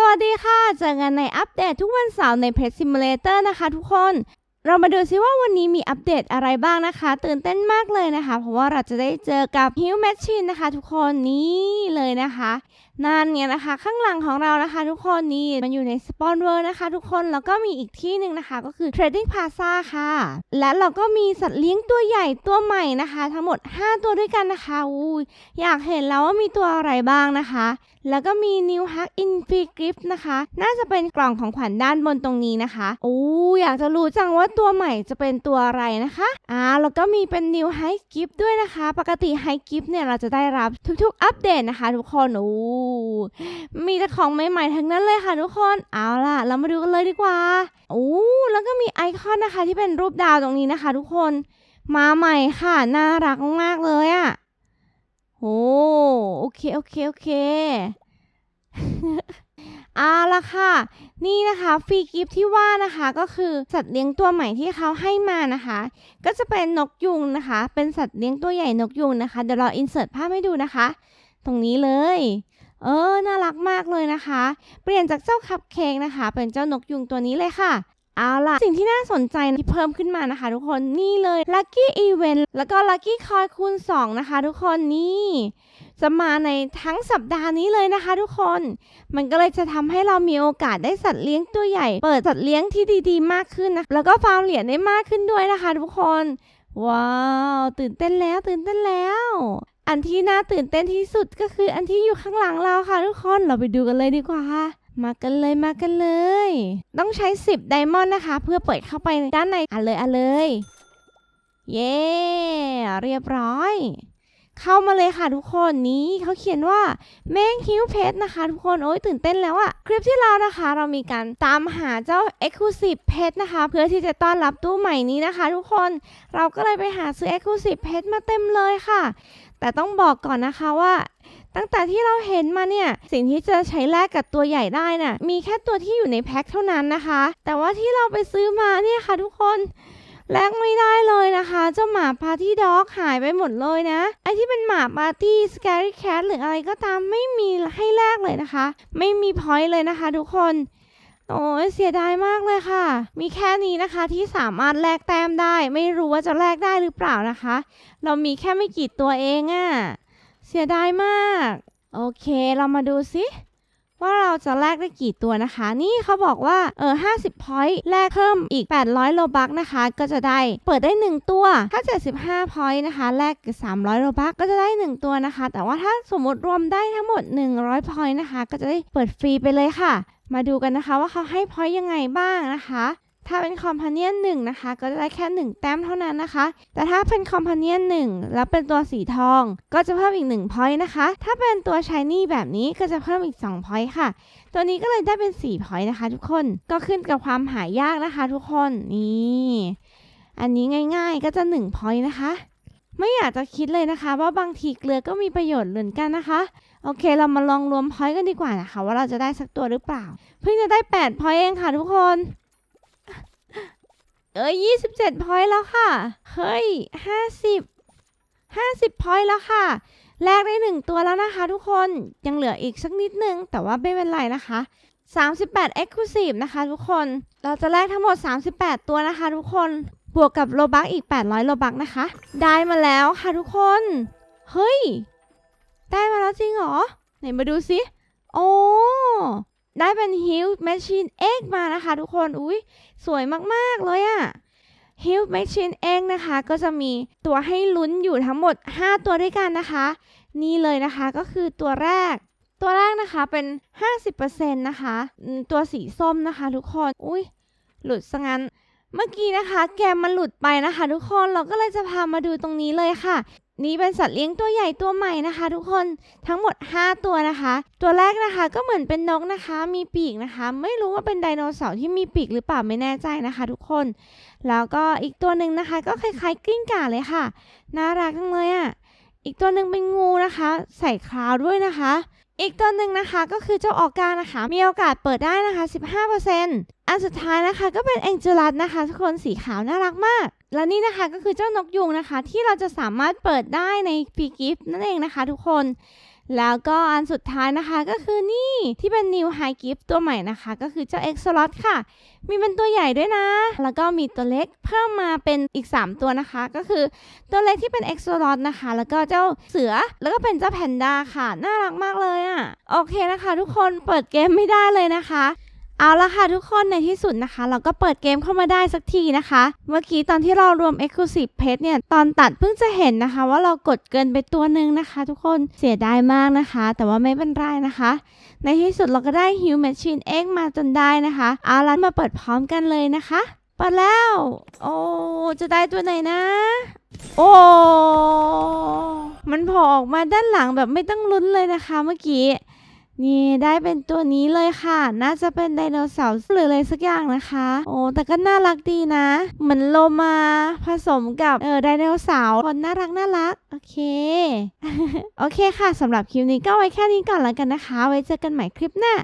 สวัสดีค่ะ เจอกันในอัปเดตทุกวันเสาร์ใน Pet Simulator นะคะทุกคน เรามาดูซิว่าวันนี้มีอัปเดตอะไรบ้างนะคะ ตื่นเต้นมากเลยนะคะ เพราะว่าเราจะได้เจอกับ Hill Machine นะคะทุกคนนี่เลยนะคะ นั่นเนี่ยนะคะ ข้างหลังของเรานะคะทุกคนนี่มันอยู่ในสปอนเวอร์นะคะ ทุกคนแล้วก็มีอีกที่หนึ่งนะคะ ก็คือ Trading Plaza ค่ะ และเราก็มีสัตว์เลี้ยงตัวใหญ่ตัวใหม่นะคะ ทั้งหมด 5 ตัวด้วยกันนะคะอู้อยากเห็นแล้วว่ามีตัวอะไรบ้างนะคะ แล้วก็มี New Hack in Free Gift นะคะ น่าจะเป็นกล่องของขวัญด้านบนตรงนี้นะคะโอ้อยากจะรู้จังว่าตัวใหม่จะเป็นตัวอะไรนะคะอ่าแล้วก็มีเป็น New High Gift ด้วยนะคะ ปกติ High Gift เนี่ยเราจะได้รับทุกๆ อัปเดตนะคะ ทุกคนโอ้มีแต่ของใหม่ๆทั้งนั้นเลยค่ะทุกคน เอาล่ะ เรามาดูกันเลยดีกว่า โอ้ แล้วก็มีไอคอนนะคะที่เป็นรูปดาวตรงนี้นะคะ ทุกคน มาใหม่ค่ะ น่ารักมากๆเลยอะ่ะโอ้โอเค โอเค โอเคอาละค่ะ นี่นะคะฟรีกิฟต์ที่ว่านะคะก็คือสัตว์เลี้ยงตัวใหม่ที่เขาให้มานะคะ ก็จะเป็นนกยุงนะคะ เป็นสัตว์เลี้ยงตัวใหญ่นกยุงนะคะเดี๋ยวเราอินเสิร์ตภาพให้ดูนะคะ ตรงนี้เลย เออ น่ารักมากเลยนะคะ เปลี่ยนจากเจ้าคัพเค้กนะคะ เป็นเจ้านกยุงตัวนี้เลยค่ะ เอาล่ะ สิ่งที่น่าสนใจที่เพิ่มขึ้นมานะคะ ทุกคน นี่เลย Lucky Event แล้วก็ Lucky Coin คูณ 2 นะคะ ทุกคน นี่จะมาในทั้งสัปดาห์นี้เลยนะคะทุกคน มันก็เลยจะทำให้เรามีโอกาสได้สัตว์เลี้ยงตัวใหญ่ เปิดสัตว์เลี้ยงที่ดีๆ มากขึ้นนะ แล้วก็ฟาร์มเหรียญได้มากขึ้นด้วยนะคะทุกคน ว้าว ตื่นเต้นแล้วตื่นเต้นแล้ว อันที่น่าตื่นเต้นที่สุดก็คืออันที่อยู่ข้างหลังเราค่ะทุกคนเราไปดูกันเลยดีกว่ามากันเลยมากันเลย ต้องใช้ 10 ไดมอนด์นะคะ เพื่อเปิดเข้าไปด้านในอะเลยอะเลย เย้ เรียบร้อย เข้ามาเลยค่ะทุกคนนี้เขาเขียนว่าแมงฮิวเพชนะคะ ทุกคนโอ้ยตื่นเต้นแล้วอะคลิปที่แล้วนะคะ เรามีการตามหาเจ้า Exclusive Pet นะคะ เพื่อที่จะต้อนรับตู้ใหม่นี้นะคะ ทุกคนเราก็เลยไปหาซื้อ Exclusive Pet มาเต็มเลยค่ะ แต่ต้องบอกก่อนนะคะว่าตั้งแต่ที่เราเห็นมาเนี่ยสิ่งที่จะใช้แลกกับตัวใหญ่ได้น่ะมีแค่ตัวที่อยู่ในแพ็คเท่านั้นนะคะ แต่ว่าที่เราไปซื้อมาเนี่ยค่ะทุกคน แลกไม่ได้เลยนะคะเจ้าหมาปาร์ตี้ด็อกหายไปหมดเลยนะ ไอที่เป็นหมาปาร์ตี้สแกรี่แคทหรืออะไรก็ตามไม่มีให้แลกเลยนะคะ ไม่มีพอยต์เลยนะคะทุกคนโอ้ยเสียดายมากเลยค่ะ มีแค่นี้นะคะที่สามารถแลกแต้มได้ ไม่รู้ว่าจะแลกได้หรือเปล่านะคะ เรามีแค่ไม่กี่ตัวเองอะเสียดายมาก โอเค เรามาดูสิ ว่าเราจะแลกได้กี่ตัวนะคะ นี่เขาบอกว่าเออ50 point แลกเพิ่มอีก 800 โลบักนะคะ ก็จะได้เปิดได้ 1 ตัว ถ้า 75 point นะคะ แลก300 โลบักก็จะได้ 1 ตัวนะคะ แต่ว่าถ้าสมมติรวมได้ทั้งหมด 100 point นะคะ ก็จะได้เปิดฟรีไปเลยค่ะ มาดูกันนะคะว่าเขาให้ point ยังไงบ้างนะคะ ถ้าเป็นคอมพาเนียนหนึ่งนะคะ ก็จะได้แค่ 1 แต้มเท่านั้นนะคะ แต่ถ้าเป็นคอมพาเนียนหนึ่งแล้วเป็นตัวสีทอง ก็จะเพิ่มอีก1 point นะคะ ถ้าเป็นตัวชายนี่แบบนี้ก็จะเพิ่มอีก2 point ค่ะ ตัวนี้ก็เลยได้เป็น4 point นะคะ ทุกคน ก็ขึ้นกับความหายากนะคะ ทุกคน นี่ อันนี้ง่าย ๆ ก็จะ1 point นะคะ ไม่อยากจะคิดเลยนะคะ ว่าบางทีเกลือก็มีประโยชน์เหมือนกันนะคะโอเค เรามาลองรวม point กันดีกว่านะคะ ว่าเราจะได้สักตัวหรือเปล่า เพิ่งจะได้8 point เองค่ะทุกคน เอ้ยยี่สิบเจ็ดพอยต์แล้วค่ะ เฮ้ยห้าสิบห้าสิบพอยต์แล้วค่ะ แลกได้หนึ่งตัวแล้วนะคะทุกคน ยังเหลืออีกสักนิดนึง แต่ว่าไม่เป็นไรนะคะ38 Exclusive นะคะทุกคน เราจะแลกทั้งหมด 38 ตัวนะคะทุกคน บวกกับโลบักอีก 800โลบักนะคะ ได้มาแล้วค่ะทุกคน เฮ้ย ได้มาแล้วจริงเหรอ ไหนมาดูสิ โอ้ ได้เป็น Hill Machine X มานะคะทุกคน อุ้ยสวยมาก ๆ เลยอะ Hill Machine เองนะคะ ก็จะมีตัวให้ลุ้นอยู่ทั้งหมด 5 ตัวด้วยกันนะคะ นี่เลยนะคะก็คือตัวแรก ตัวแรกนะคะเป็น 50%นะคะอืมตัวสีส้มนะคะทุกคน อุ้ยหลุดซะงั้น เมื่อกี้นะคะ แกมมันหลุดไปนะคะ ทุกคนเราก็เลยจะพามาดูตรงนี้เลยค่ะ นี่เป็นสัตว์เลี้ยงตัวใหญ่ตัวใหม่นะคะ ทุกคนทั้งหมด 5 ตัวนะคะ ตัวแรกนะคะก็เหมือนเป็นนกนะคะ มีปีกนะคะ ไม่รู้ว่าเป็นไดโนเสาร์ที่มีปีกหรือเปล่าไม่แน่ใจนะคะ ทุกคน แล้วก็อีกตัวหนึ่งนะคะ ก็คล้ายๆกิ้งก่าเลยค่ะน่ารักจังเลยอะ่ะอีกตัวหนึ่งเป็นงูนะคะ ใส่คราวด้วยนะคะ อีกตัวหนึ่งนะคะก็คือเจ้าออกกานะคะ มีโอกาสเปิดได้นะคะ 15%อันสุดท้ายนะคะก็เป็นแองเจลัสนะคะ ทุกคนสีขาวน่ารักมาก และนี่นะคะก็คือเจ้านกยุงนะคะ ที่เราจะสามารถเปิดได้ในปีกิฟต์นั่นเองนะคะทุกคน แล้วก็อันสุดท้ายนะคะก็คือนี่ที่เป็น New High Gift ตัวใหม่นะคะ ก็คือเจ้า X Slot ค่ะ มีเป็นตัวใหญ่ด้วยนะ แล้วก็มีตัวเล็กเพิ่มมาเป็นอีก 3 ตัวนะคะ ก็คือตัวเล็กที่เป็น X Slot นะคะ แล้วก็เจ้าเสือแล้วก็เป็นเจ้าแพนด้าค่ะ น่ารักมากเลยอะ่ะโอเคนะคะ ทุกคนเปิดเกมไม่ได้เลยนะคะ เอาละค่ะทุกคนในที่สุดนะคะ เราก็เปิดเกมเข้ามาได้สักทีนะคะ เมื่อกี้ตอนที่เรารวม Exclusive Pet เนี่ย ตอนตัดเพิ่งจะเห็นนะคะ ว่าเรากดเกินไปตัวหนึ่งนะคะ ทุกคนเสียดายมากนะคะ แต่ว่าไม่เป็นไรนะคะ ในที่สุดเราก็ได้ h u m Machine X มาจนได้นะคะ เอาละมาเปิดพร้อมกันเลยนะคะเปิดแล้ว โอ้จะได้ตัวไหนนะ โอ้มันโผล่ออกมาด้านหลังแบบไม่ต้องลุ้นเลยนะคะเมื่อกี้ นี่ได้เป็นตัวนี้เลยค่ะ น่าจะเป็นไดโนเสาร์หรืออะไรสักอย่างนะคะ โอ้แต่ก็น่ารักดีนะ เหมือนโลมาผสมกับเออไดโนเสาร์คนน่ารักน่ารัก โอเค โอเคค่ะสำหรับคลิปนี้ก็ไว้แค่นี้ก่อนแล้วกันนะคะ ไว้เจอกันใหม่คลิปหน้า